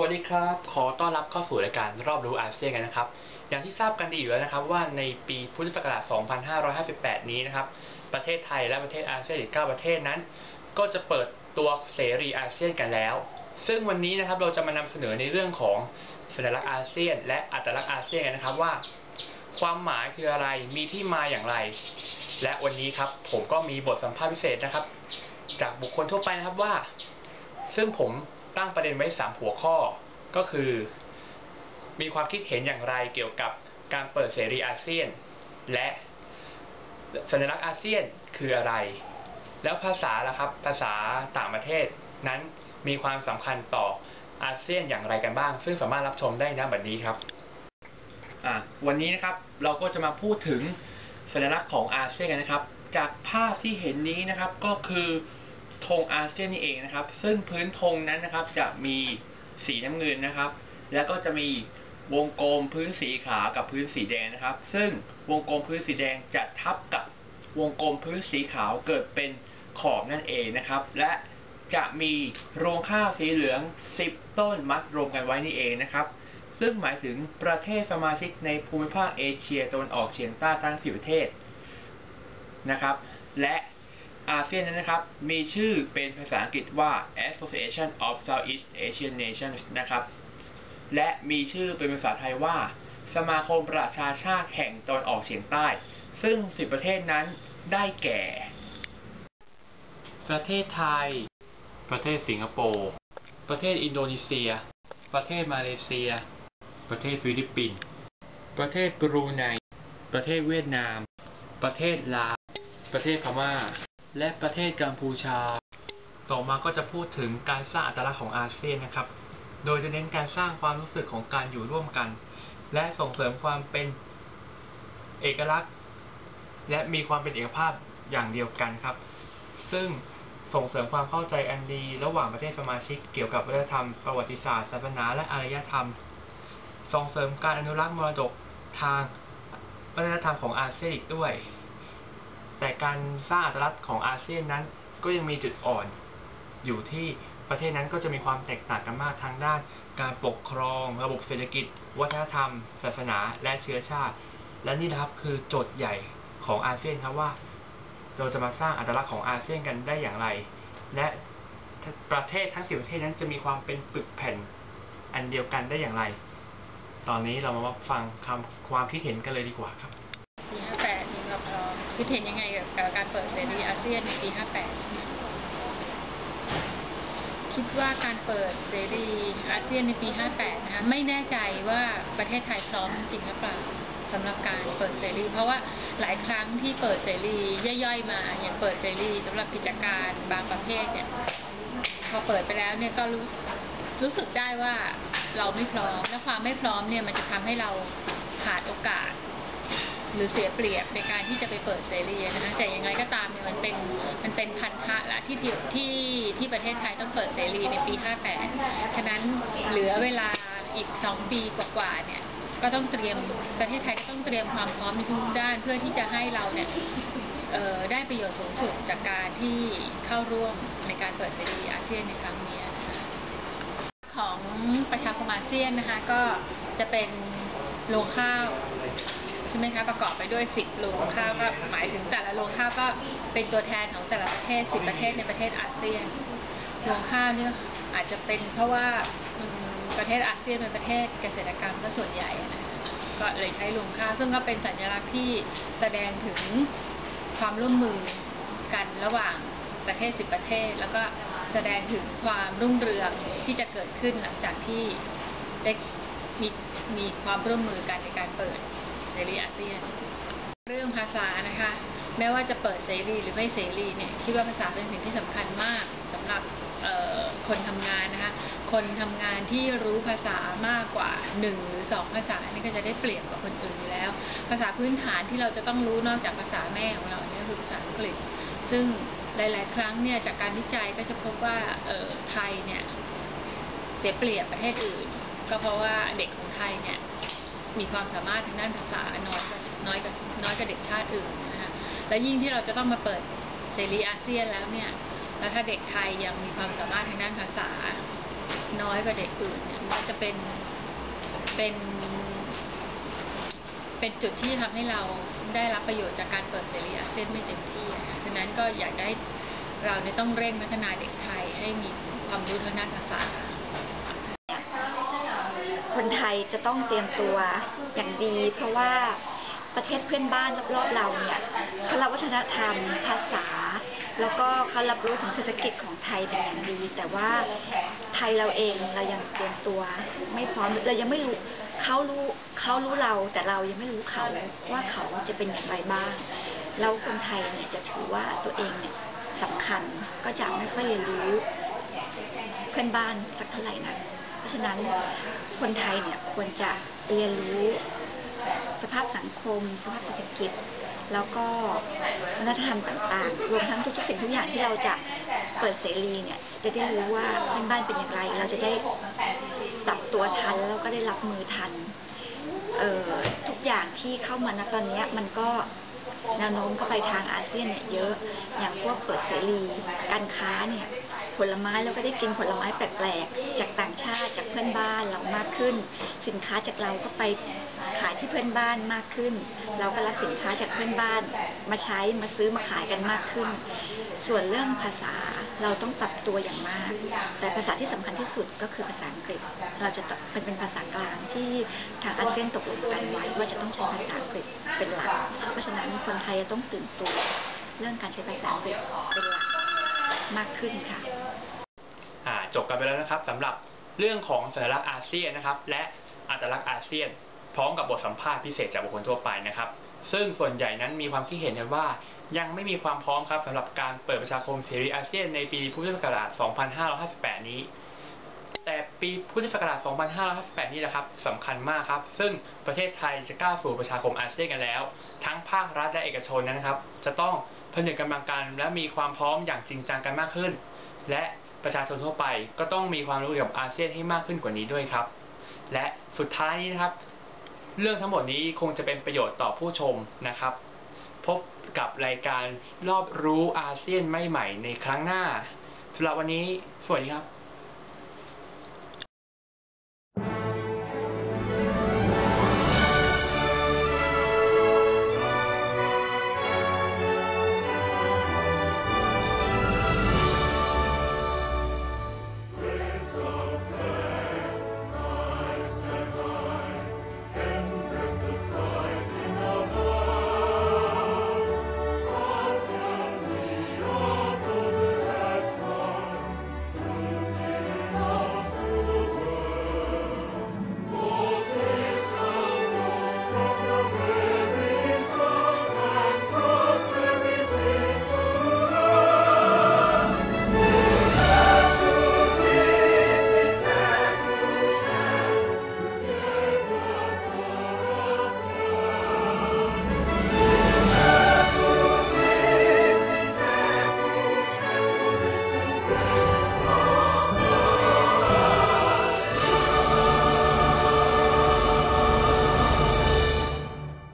สวัสดีครับ ขอต้อนรับเข้าสู่รายการรอบรู้อาเซียนกันนะครับ อย่างที่ทราบกันดีอยู่แล้วนะครับว่าในปีพุทธศักราช 2558 นี้นะครับ ประเทศไทยและประเทศอาเซียนอีก 9 ประเทศนั้น ก็จะเปิดตัวเสรีอาเซียนกันแล้ว ซึ่งวันนี้นะครับเราจะมานำเสนอในเรื่องของสัญลักษณ์อาเซียน และอัตลักษณ์อาเซียนกันนะครับว่า ความหมายคืออะไร มีที่มาอย่างไร และวันนี้ครับผมก็มีบทสัมภาษณ์พิเศษนะครับ จากบุคคลทั่วไปนะครับว่า ซึ่งผม ตั้งประเด็นไว้ 3 หัวข้อ ก็คือ มีความคิดเห็นอย่างไรเกี่ยวกับการเปิดเสรีอาเซียน และสัญลักษณ์อาเซียนคืออะไร แล้วภาษาล่ะครับ ภาษาต่างประเทศนั้นมีความสำคัญต่ออาเซียนอย่างไรกันบ้าง ซึ่งสามารถรับชมได้นะบัดนี้ครับวันนี้นะครับเราก็จะมาพูดถึงสัญลักษณ์ของอาเซียนกันนะครับ จากภาพที่เห็นนี้นะครับก็คือ ธงอาเซียนนี่เองนะครับ ซึ่งพื้นธงนั้นนะครับจะมีสีน้ำเงินนะครับ แล้วก็จะมีวงกลมพื้นสีขาวกับพื้นสีแดงนะครับ ซึ่งวงกลมพื้นสีแดงจะทับกับวงกลมพื้นสีขาวเกิดเป็นขอบนั่นเองนะครับ และจะมีรวงข้าวสีเหลือง 10 ต้นมัดรวมกันไว้นี่เองนะครับ ซึ่งหมายถึงประเทศสมาชิกในภูมิภาคเอเชียตะวันออกเฉียงใต้ทั้งสิประเทศนะครับ และ อาเซียนนั้นนะครับ มีชื่อเป็นภาษาอังกฤษว่า Association of Southeast Asian Nations นะครับ และมีชื่อเป็นภาษาไทยว่า สมาคมประชาชาติแห่งตะวันออกเฉียงใต้ ซึ่งสิประเทศนั้นได้แก่ ประเทศไทย ประเทศสิงคโปร์ ประเทศอินโดนีเซีย ประเทศมาเลเซีย ประเทศฟิลิปปินส์ ประเทศบรูไน ประเทศเวียดนาม ประเทศลาวประเทศพม่า และประเทศกัมพูชา ต่อมาก็จะพูดถึงการสร้างอัตลักษณ์ของอาเซียนนะครับ โดยจะเน้นการสร้างความรู้สึกของการอยู่ร่วมกัน และส่งเสริมความเป็นเอกลักษณ์ และมีความเป็นเอกภาพอย่างเดียวกันครับ ซึ่งส่งเสริมความเข้าใจอันดี ระหว่างประเทศสมาชิกเกี่ยวกับวัฒนธรรม ประวัติศาสตร์ ศาสนา และอารยธรรม ส่งเสริมการอนุรักษ์มรดกทางวัฒนธรรมของอาเซียนอีกด้วย แต่การสร้างอัตลักษณ์ของอาเซียนนั้นก็ยังมีจุดอ่อน อยู่ที่ประเทศนั้นก็จะมีความแตกต่างกันมากทางด้าน การปกครอง ระบบเศรษฐกิจ วัฒนธรรม ศาสนา และเชื้อชาติ และนี่นะครับคือโจทย์ใหญ่ของอาเซียนครับว่า เราจะมาสร้างอัตลักษณ์ของอาเซียนกันได้อย่างไร และประเทศทั้งสิบประเทศนั้นจะมีความเป็นปึกแผ่นอันเดียวกันได้อย่างไร ตอนนี้เรามาฟังคำความคิดเห็นกันเลยดีกว่าครับ ความพร้อมคิดเห็นยังไงกับการเปิดเสรีอาเซียนในปี 58 ใช่ไหมคิดว่าการเปิดเสรีอาเซียนในปี 58 นะคะไม่แน่ใจว่าประเทศไทยพร้อมจริงหรือเปล่าสำหรับการเปิดเสรี เพราะว่าหลายครั้งที่เปิดเสรีย่อยๆ มาอย่างเปิดเสรีสำหรับกิจการบางประเภทเนี่ยพอเปิดไปแล้วเนี่ยก็รู้รู้สึกได้ว่าเราไม่พร้อมและความไม่พร้อมเนี่ยมันจะทำให้เราขาดโอกาส หรือเสียเปรียบในการที่จะไปเปิดเสรีนะคะแต่ย่างไรก็ตามเนี่ยมันเป็นมันเป็นพันธะละที่ที่ที่ประเทศไทยต้องเปิดเสรีในปี 58 ฉะนั้นเหลือเวลาอีก 2 ปีกว่าๆเนี่ยก็ต้องเตรียมประเทศไทยก็ต้องเตรียมความพร้อมในทุกด้านเพื่อที่จะให้เราเนี่ยได้ประโยชน์สูงสุดจากการที่เข้าร่วมในการเปิดเสรีอาเซียนในครั้งนี้ของประชาคมอาเซียนนะคะก็จะเป็นโรงข้าว ช่ไหมคะประกอบไปด้วย 10โรงข้าวก็หมายถึงแต่ละโรงข้าวก็เป็นตัวแทนของแต่ละประเทศ 10 ประเทศในประเทศอาเซียนโรงข้าวเนี่ยอาจจะเป็นเพราะว่าประเทศอาเซียนเป็นประเทศเกษตรกรรมก็ส่วนใหญ่นะก็เลยใช้โรงข้าวซึ่งก็เป็นสัญลักษณ์ที่แสดงถึงความร่วมมือกันระหว่างประเทศ10ประเทศ แล้วก็แสดงถึงความรุ่งเรืองที่จะเกิดขึ้นหลังจากที่ได้มีมีความร่วมมือกันในการเปิด รีอาเซียน เรื่องภาษานะคะ แม้ว่าจะเปิดเสรีหรือไม่เสรีเนี่ยคิดว่าภาษาเป็นสิ่งที่สำคัญมากสำหรับคนทำงานนะคะ คนทำงานที่รู้ภาษามากกว่า 1 หรือ 2 ภาษานี่ก็จะได้เปรียบกว่าคนอื่นอยู่แล้ว ภาษาพื้นฐานที่เราจะต้องรู้นอกจากภาษาแม่ของเราเนี่ยคือภาษาอังกฤษ ซึ่งหลาย ๆ ครั้งเนี่ยจากการวิจัยก็จะพบว่าไทยเนี่ยเสียเปรียบประเทศอื่น ก็เพราะว่าเด็กของไทยเนี่ย มีความสามารถทางด้านภาษาน้อยกว่าน้อยกว่าน้อยกว่าเด็กชาติอื่นนะคะและยิ่งที่เราจะต้องมาเปิดเสรีอาเซียนแล้วเนี่ยแล้วถ้าเด็กไทยยังมีความสามารถทางด้านภาษา น้อยกว่าเด็กอื่นเนี่ยมันจะเป็นเป็นเป็นจุดที่ทำให้เราได้รับประโยชน์จากการเปิดเสรีอาเซียนไม่เต็มที่นะคะฉะนั้นก็อยากได้เราเนี่ยต้องเร่งพัฒนาเด็กไทยให้มีความรู้ทางด้านภาษา คนไทยจะต้องเตรียมตัวอย่างดี เพราะว่าประเทศเพื่อนบ้านรอบๆเราเนี่ยเขารับวัฒนธรรม ภาษา แล้วก็เขารับรู้ถึงเศรษฐกิจของไทยเป็นอย่างดี แต่ว่าไทยเราเองเรายังเตรียมตัว ไม่พร้อมเรายังไม่รู้เขารู้เขารู้เราแต่เรายังไม่รู้เขาว่าเขาจะเป็นอย่างไรบ้างแล้วคนไทยเนี่ยจะถือว่าตัวเองเนี่ยสำคัญก็จะไม่ค่อยเรียนรู้เพื่อนบ้านสักเท่าไหร่นะเพราะฉะนั้นคนไทยเนี่ยควรจะเรียนรู้สภาพสังคม สภาพเศรษฐกิจ แล้วก็วัฒนธรรมต่างๆ รวมทั้งทุกๆสิ่งทุกอย่างที่เราจะเปิดเสรีเนี่ยจะได้รู้ว่าเพื่อนบ้านเป็นอย่างไร เราจะได้ปรับตัวทันแล้วก็ได้รับมือทันเอ่อทุกอย่างที่เข้ามาณตอนนี้มันก็แนวโน้มเข้าไปทางอาเซียนเนี่ยเยอะอย่างพวกเปิดเสรีการค้าเนี่ย ผลไม้เราก็ได้กินผลไม้แปลกๆ จากต่างชาติจากเพื่อนบ้านเรามากขึ้น สินค้าจากเราก็ไปขายที่เพื่อนบ้านมากขึ้น เราก็รับสินค้าจากเพื่อนบ้านมาใช้มาซื้อมาขายกันมากขึ้น ส่วนเรื่องภาษาเราต้องปรับตัวอย่างมาก แต่ภาษาที่สำคัญที่สุดก็คือภาษาอังกฤษ เราจะเป็นเป็นภาษากลางที่ทางอาเซียนตกลงกันไว้ว่าจะต้องใช้ภาษาอังกฤษเป็นหลัก เพราะฉะนั้นคนไทยจะต้องตื่นตัวเรื่องการใช้ภาษาอังกฤษเป็นหลัก มากขึ้นค่ะจบกันไปแล้วนะครับสำหรับเรื่องของสัญลักษณ์อาเซียนนะครับ และอัตลักษณ์อาเซียน พร้อมกับบทสัมภาษณ์พิเศษจากบุคคลทั่วไปนะครับ ซึ่งส่วนใหญ่นั้นมีความคิดเห็นกันว่า ยังไม่มีความพร้อมครับสำหรับการเปิดประชาคมเสรีอาเซียนในปีพุทธศักราช 2558 นี้ แต่ปีพุทธศักราช 2558 นี้แหละครับสำคัญมากครับ ซึ่งประเทศไทยจะก้าวสู่ประชาคมอาเซียนกันแล้ว ทั้งภาครัฐและเอกชนนะครับ จะต้อง ผนึกกำลังกันและมีความพร้อมอย่างจริงจังกันมากขึ้น และประชาชนทั่วไปก็ต้องมีความรู้เกี่ยวกับอาเซียนให้มากขึ้นกว่านี้ด้วยครับ และสุดท้ายนี้นะครับ เรื่องทั้งหมดนี้คงจะเป็นประโยชน์ต่อผู้ชมนะครับ พบกับรายการรอบรู้อาเซียนไม่ใหม่ในครั้งหน้าสำหรับวันนี้สวัสดีครับ